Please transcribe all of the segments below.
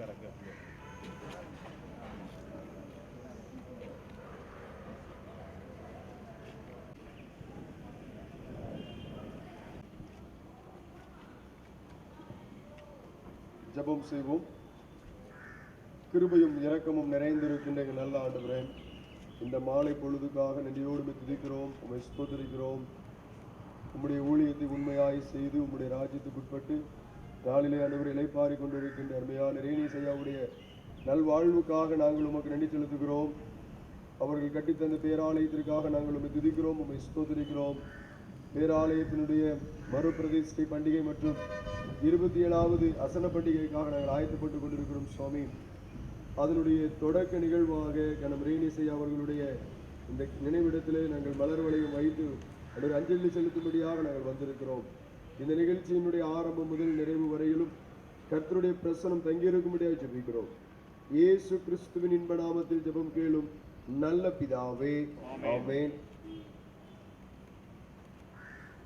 வெயில்ல கறக்க ஜெபம் செய்வோம். கிருபையும் இரக்கமும் நிறைந்திருக்கின்ற எங்கள் நல்ல ஆண்டுகிறேன் இந்த மாலை பொழுதுக்காக நன்றியோடு துதிக்கிறோம் உம்மை ஸ்தோத்திரிக்கிறோம். உம்முடைய ஊழியத்தை உண்மையாய் செய்து உம்முடைய ராஜ்யத்துக்கு உட்பட்டு நாளிலே அனைவர் இலைப்பாரி கொண்டிருக்கின்ற அருமையான ரேணி செய்யாவுடைய நல்வாழ்வுக்காக நாங்கள் உமக்கு நன்றி செலுத்துகிறோம். அவர்கள் கட்டித்தந்த பேராலயத்திற்காக நாங்கள் உண்மை துதிக்கிறோம் உண்மை ஸ்தோத்திரிக்கிறோம். பேராலயத்தினுடைய மறுபிரதிஷ்டை பண்டிகை மற்றும் இருபத்தி ஏழாவது அசன பண்டிகைக்காக நாங்கள் ஆயத்தப்பட்டுக் கொண்டிருக்கிறோம் சுவாமி. அதனுடைய தொடக்க நிகழ்வாக கனம் ரேணிசை அவர்களுடைய இந்த நினைவிடத்திலே நாங்கள் மலர் வளையம் வைத்து அதற்கு அஞ்சலி செலுத்தும்படியாக நாங்கள் வந்திருக்கிறோம். இந்த நிகழ்ச்சியினுடைய ஆரம்பம் முதல் நிறைவு வரையிலும் கர்த்தருடைய பிரசனம் தங்கியிருக்கும்படியாக ஜெபிக்கிறோம். இயேசு கிறிஸ்துவின் இன்ப நாமத்தில் ஜெபம் கேளும் நல்ல பிதாவே. ஆமேன்.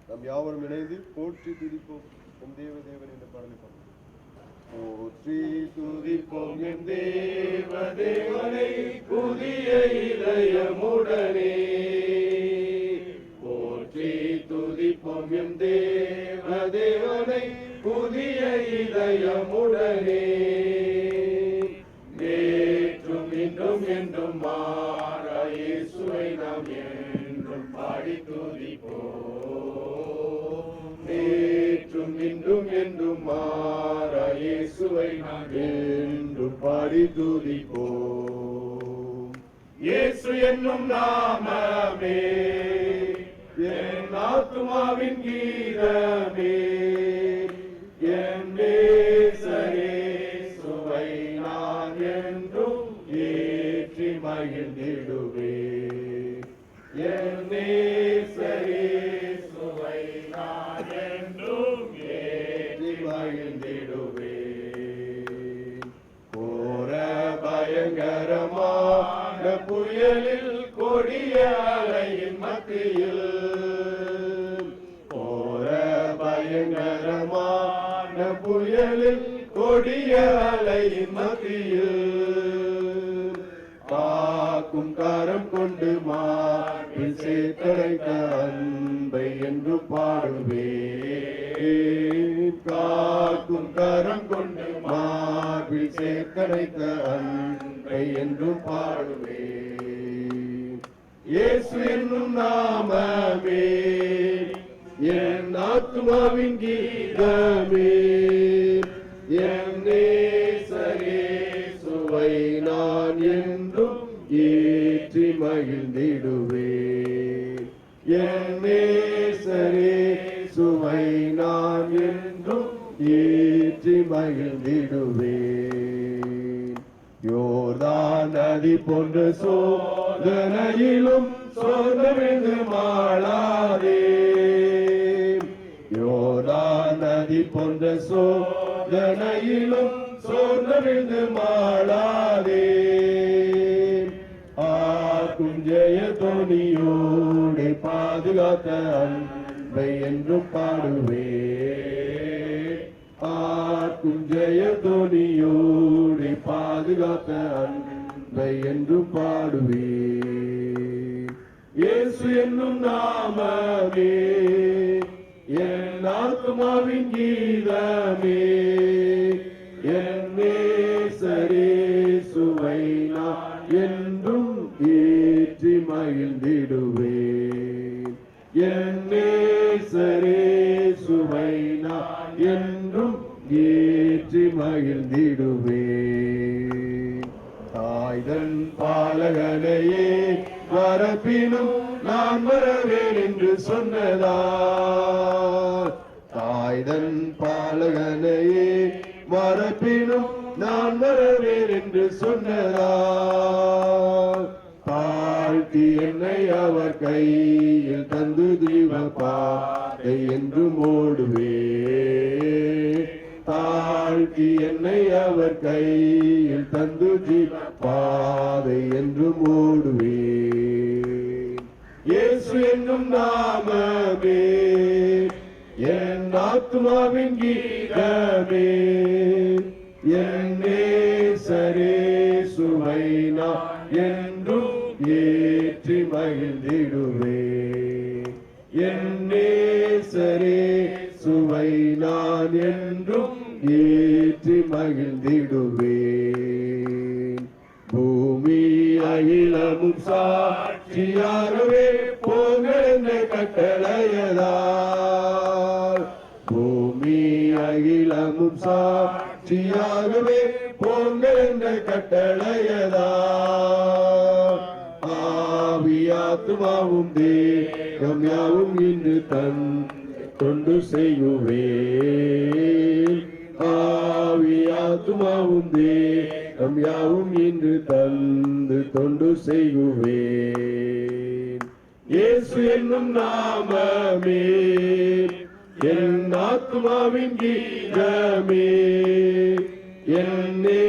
நம் யாவரும் இணைந்து போற்றி துதிப்போம். என் தேவ தேவன் என்று பாடலை பாடுவோம். போற்றி துதிப்போம் என் தேவ தேவனை புதிய இதயமுடனே. போற்றி துதிப்போம் எம் தேவ தேவனை புதிய இதயமுடனே. நேற்றும் இன்றும் என்றும் மாற இயேசுவை நாம் என்றும் பாடி துதிப்போம். நேற்றும் இன்றும் என்றும் மாற இயேசுவை நாம் என்றும் பாடி துதிப்போம். இயேசு என்னும் நாமமே. ஆத்மாவின் கீதமே. என் நேசரே சுவை நான் என்றும் ஏற்றி மகிழ்ந்திடுவே. என் நேசரே சுவை நான் என்றும் ஏற்றி மகிழ்ந்திடுவே. கோர பயங்கரமான புயலில் கொடியா கொடிய மத்தியில் காக்கும் கரம் கொண்டு மாற்றில் சேர்த்தடைத்த அன்பை என்று பாடுவேன். காக்கும் கரம் கொண்டு மார்பில் சேர்த்தடைத்த அன்பை என்று பாடுவேன். இயேசு என்னும் நாமமே என் ஆத்மாவின் கீதமே என் என்றும் ஏற்றி மகிழ்ந்திடுவே என் நேசரே சுவை நான் என்றும் ஏற்றி மகிழ்ந்திடுவே யோர்தான் நதி போன்ற சோதனையிலும் சோர்ந்து மாளாதே. யோர்தான் நதி போன்ற சோதனையிலும் சோர்ந்து மாளாதே. ஜெய தோனியோடு பாதுகாத்த அன்பை என்றும் பாடுவே. ஆக்கும் ஜெய தோனியோடு பாதுகாத்த அன்பை என்றும் பாடுவே. இயேசு என்னும் நாமமே என் ஆத்மாவின் கீதமே. படுத்தி என்னை அவர் கையில் தந்து ஜீவ பாதை என்று மூடுவேன். இயேசு என்னும் நாமமே என் ஆத்மாவின் கீதமே. என்னே சரே சுமைனா என்றும் ஏற்றி மகிழ்ந்திடுவே என்னே சரே சுவை என் மகிழ்ந்திடுவேன். பூமி அகிலமும் சாட்சியாகவே போங்கள் என்ற கட்டளையதால். பூமி அகிலமும் சாட்சியாகவே போங்கள் என்ற கட்டளையதால் ஆவியாத்மாவும் தேகம் யாவும் இன்று தன் தொண்டு செய்யுவே ஆ ஆவி செய்யுவேன் ஆவியாத்மாவும் தேகம் யாவும் இன்று தந்து தொண்டு செய்குவேன் இயேசு என்னும் நாமமே. என் ஆத்மாவின் கீதமே. என்னே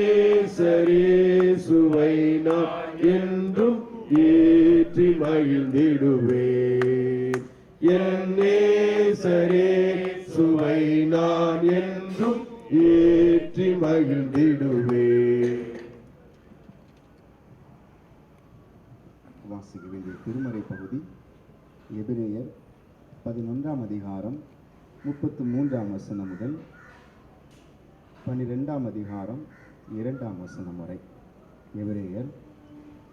சரேசுவை நான் என்றும் ஏற்றி மகிழ்ந்திடுவேன் என்னே சரே சுவை நான் என்றும் ஏ மகிழ்ந்திடுவேன் வாசிக்க வேண்டிய திருமறை பகுதி எபிரேயர் பதினொன்றாம் அதிகாரம் முப்பத்து மூன்றாம் வசனம் முதல் பன்னிரெண்டாம் அதிகாரம் இரண்டாம் வசனம் வரை. எபிரேயர்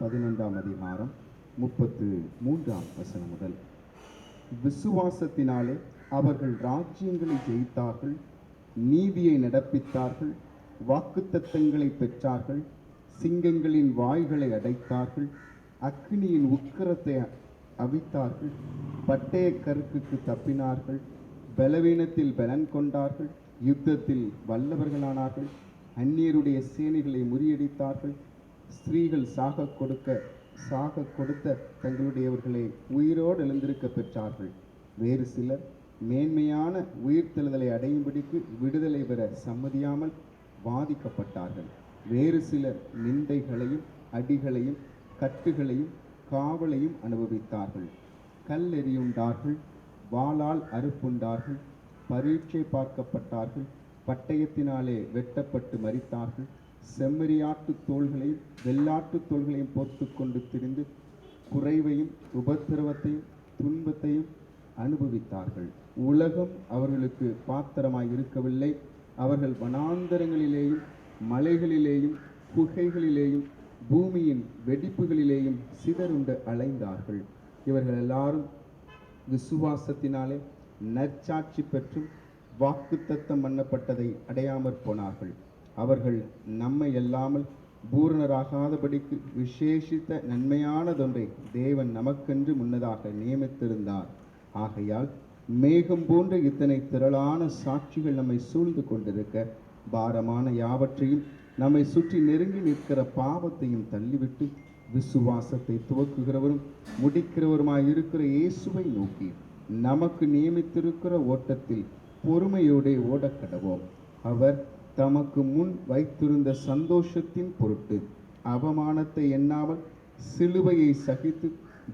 பதினொன்றாம் அதிகாரம் முப்பத்து மூன்றாம் வசனம் முதல். விசுவாசத்தினாலே அவர்கள் ராஜ்யங்களை ஜெயித்தார்கள் நீதியை நடப்பித்தார்கள் வாக்குத்தத்தங்களை பெற்றார்கள் சிங்கங்களின் வாய்களை அடைத்தார்கள் அக்னியின் உக்கரத்தை அவித்தார்கள் பட்டய கருக்குக்கு தப்பினார்கள் பலவீனத்தில் பலன் கொண்டார்கள் யுத்தத்தில் வல்லவர்களானார்கள் அந்நியருடைய சேனைகளை முறியடித்தார்கள் ஸ்திரீகள் சாக கொடுக்க சாக கொடுத்த தங்களுடையவர்களை உயிரோடு எழுந்திருக்க பெற்றார்கள். வேறு சிலர் மேன்மையான உயிர்த்தெழுதலை அடையும்படிக்கு விடுதலை பெற சம்மதியாமல் பாதிக்கப்பட்டார்கள். வேறு சில நிந்தைகளையும் அடிகளையும் கட்டுகளையும் காவலையும் அனுபவித்தார்கள். கல் எறியுண்டார்கள் வாளால் அறுப்புண்டார்கள் பரீட்சை பார்க்கப்பட்டார்கள் பட்டயத்தினாலே வெட்டப்பட்டு மறித்தார்கள் செம்மறியாட்டு தோள்களையும் வெள்ளாட்டு தோள்களையும் போர்த்து கொண்டு திரிந்து குறைவையும் உபத்திரவத்தையும் துன்பத்தையும் அனுபவித்தார்கள். உலகம் அவர்களுக்கு பாத்திரமாய் இருக்கவில்லை அவர்கள் வனாந்தரங்களிலேயும் மலைகளிலேயும் குகைகளிலேயும் பூமியின் வெடிப்புகளிலேயும் சிதறுண்டு அலைந்தார்கள். இவர்கள் எல்லாரும் விசுவாசத்தினாலே நற்சாட்சி பெற்றும் வாக்குத்தத்தம் பண்ணப்பட்டதை அடையாமற் போனார்கள். அவர்கள் நம்மை அல்லாமல் பூரணராகாதபடிக்கு விசேஷித்த நன்மையானதொன்றை தேவன் நமக்கென்று முன்னதாக நியமித்திருந்தார். ஆகையால் மேகம் போன்ற இத்தனை திரளான சாட்சிகள் நம்மை சூழ்ந்து கொண்டிருக்க பாரமான யாவற்றையும் நம்மை சுற்றி நெருங்கி நிற்கிற பாவத்தையும் தள்ளிவிட்டு விசுவாசத்தை துவக்குகிறவரும் முடிக்கிறவருமாய் இருக்கிற இயேசுவை நோக்கி நமக்கு நியமித்திருக்கிற ஓட்டத்தில் பொறுமையோடே ஓடக்கடவோம் அவர் தமக்கு முன் வைத்திருந்த சந்தோஷத்தின் பொருட்டு அவமானத்தை எண்ணாமல் சிலுவையை சகித்து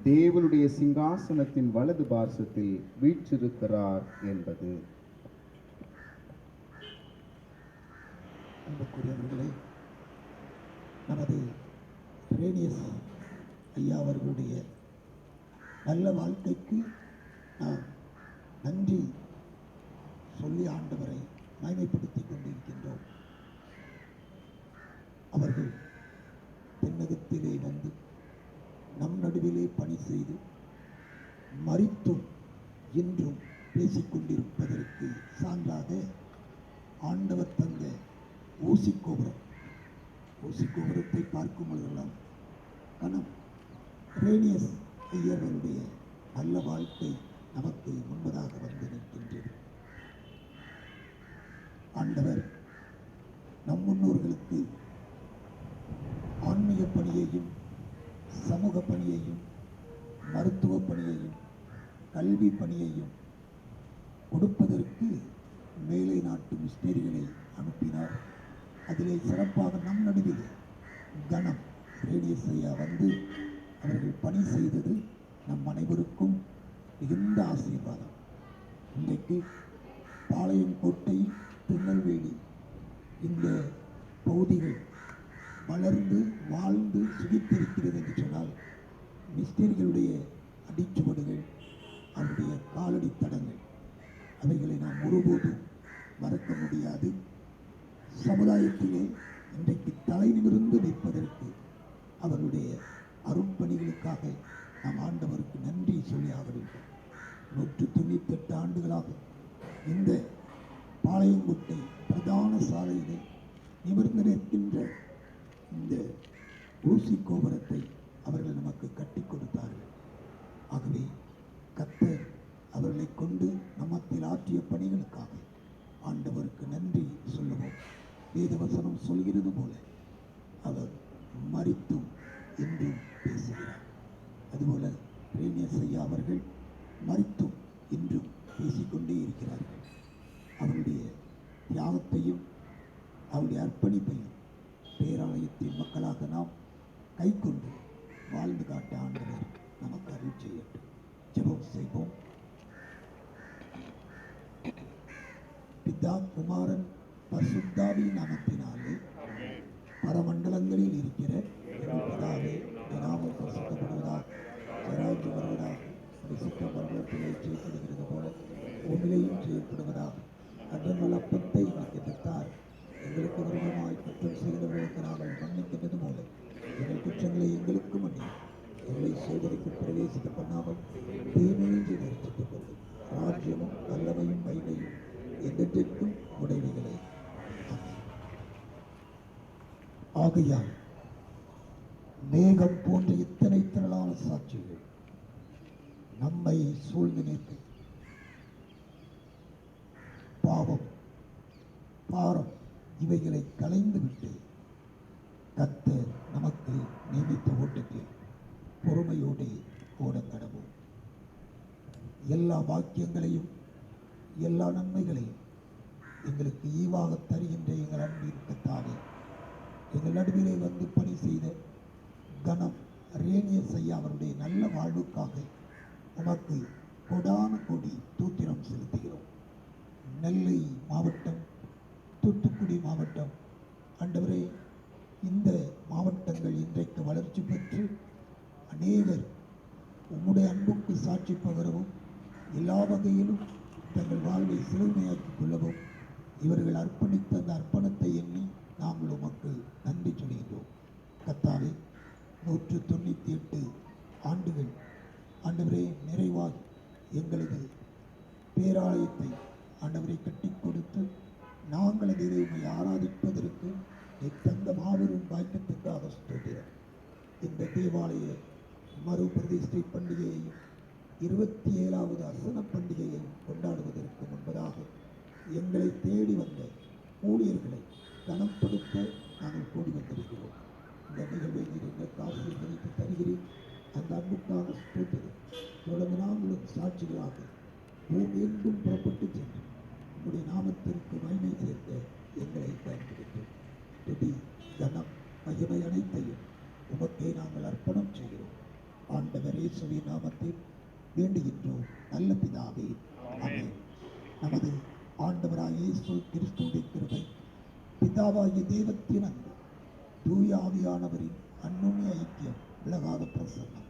தேவனுடைய சிங்காசனத்தின் வலது பார்சத்தில் வீற்றிருக்கிறார் என்பது. அன்புக்குரியவர்களே நமது ரேடியஸ் ஐயா அவர்களுடைய நல்ல வாழ்க்கைக்கு நாம் நன்றி சொல்லி ஆண்டவரை மகிமைப்படுத்திக் கொண்டிருக்கின்றோம். அவர்கள் தென்னகத்திலே வந்து நம் நடுவிலே பணி செய்து மறித்தும் இன்றும் பேசிக்கொண்டிருப்பதற்கு சான்றாக ஆண்டவர் தந்த ஊசிக்கோபுரம். கோபுரம் கோபுரத்தை பார்க்கும் பொழுதெல்லாம் கணம் ரேனியஸ் ஐயர்களுடைய நல்ல வாழ்க்கை நமக்கு முன்பதாக வந்து நிற்கின்றது. ஆண்டவர் நம் முன்னோர்களுக்கு ஆன்மீக பணியையும் சமூக பணியையும் மருத்துவ பணியையும் கல்வி பணியையும் கொடுப்பதற்கு மேலை நாட்டு மிஸ்டேரிகளை அனுப்பினார். அதிலே சிறப்பாக நம் நடுவில் கணம் ரேடியஸ் ஐயா வந்து அவர்கள் பணி செய்தது நம் அனைவருக்கும் மிகுந்த ஆசீர்வாதம். இன்றைக்கு பாளையங்கோட்டை திருநெல்வேலி இந்த பகுதிகள் வளர்ந்து வாழ்ந்து சுகித்திருக்கிறது என்று சொன்னால் மிஸ்திரிகளுடைய அடிச்சுவடுகள் அவருடைய காலடி தடங்கள் அவைகளை நாம் ஒருபோதும் மறக்க முடியாது. சமுதாயத்திலே இன்றைக்கு தலை நிமிர்ந்து நிற்பதற்கு அவருடைய அருட்பணிகளுக்காக நாம் ஆண்டவருக்கு நன்றி சொல்லி ஆக வேண்டும் நூற்று தொண்ணூற்றி எட்டு ஆண்டுகளாக இந்த பாளையங்கோட்டை பிரதான சாலையிலே நிமிர்ந்து நிற்கின்ற இந்த ஊசி கோபுரத்தை அவர்கள் நமக்கு கட்டி கொடுத்தார்கள். ஆகவே கத்தர் அவர்களை கொண்டு நம்மத்தில் ஆற்றிய பணிகளுக்காக ஆண்டவருக்கு நன்றி சொல்லுவோம். வேதவசனம் சொல்கிறது போல நம்மை சூழ்ந்து நிற்க பாவம் பாரம் இவைகளை கலைந்துவிட்டு கத்தர் நமக்கு நியமித்த ஓட்டுக்கு பொறுமையோடு ஓட கடவோம். எல்லா வாக்கியங்களையும் எல்லா நன்மைகளையும் எங்களுக்கு ஈவாக தருகின்ற எங்கள் அன்பிற்குத்தானே எங்கள் நடுவிலே வந்து பணி செய்த கணம் ரேனியஸ் ஐயா அவருடைய நல்ல வாழ்வுக்காக உமக்கு கொடான கொடி தூத்திரம் செலுத்துகிறோம். நெல்லை மாவட்டம் தூத்துக்குடி மாவட்டம். ஆண்டவரே இந்த மாவட்டங்கள் இன்றைக்கு வளர்ச்சி பெற்று அநேகர் உம்முடைய அன்புக்கு சாட்சி பகரவும் எல்லா வகையிலும் தங்கள் வாழ்வை சிறுமையாக்கிக் கொள்ளவும் இவர்கள் அர்ப்பணித்த அந்த அர்ப்பணத்தை எண்ணி நாங்கள் உமக்கு நன்றி சொல்கின்றோம். கத்தாவே நூற்று தொண்ணூற்றி எட்டு ஆண்டுகள் ஆண்டவரே நிறைவாய் எங்களது பேராலயத்தை ஆண்டவரை கட்டி கொடுத்து நாங்கள் அதை ஆராதிப்பதற்கு தந்த மாபெரும் பாக்கியத்துக்காக ஸ்தோத்திரம் இந்த தேவாலய மறுபிரதிஷ்டை பண்டிகையையும் இருபத்தி ஏழாவது அசன பண்டிகையை கொண்டாடுவதற்கு முன்பதாக எங்களை தேடி வந்த ஊழியர்களை கனப்படுத்த நாங்கள் கூடி வந்திருக்கிறோம். இந்த நிகழ்வை நீங்கள் காசு தருகிறேன் அந்த அன்புக்காக ஸ்தோத்திரம் தொடர்ந்து நாங்களும் சாட்சிகளாக பூமி எங்கும் புறப்பட்டு சென்று உம்முடைய நாமத்திற்கு மகிமை சேர்க்க எங்களை பயன்படுத்தும் துதி கனம் மகிமை அனைத்தையும் உமக்கே நாங்கள் அர்ப்பணம் செய்கிறோம். ஆண்டவர் இயேசுவின் நாமத்தில் வேண்டுகின்றோம். நல்ல பிதாவே ஆமென். நமது ஆண்டவராய் இயேசு கிறிஸ்துவின் கிருபை பிதாவாகிய தெய்வத்தின் அன்பு தூய ஆவியானவரின் அன்னுண்ணிய ஐக்கியம் விலகாத பிரசன்னம்.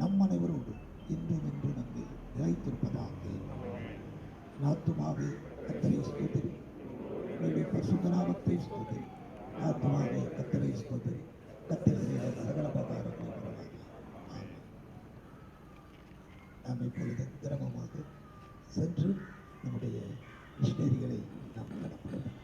நம் அனைவரோடு இன்றும் என்று நம்மை இழைத்திருப்பதாக நாத்துமாவே கத்தரை ஸ்தோதரி நீ பரிசுத்த நாமத்தை ஸ்தோதரி ஆத்மாவே கத்தரை ஸ்தோதரி கத்தரை செய்த சகல பகாரத்தை நாம் இப்பொழுது கிரமமாக சென்று நம்முடைய மிஷினரிகளை நாம் கடப்படலாம்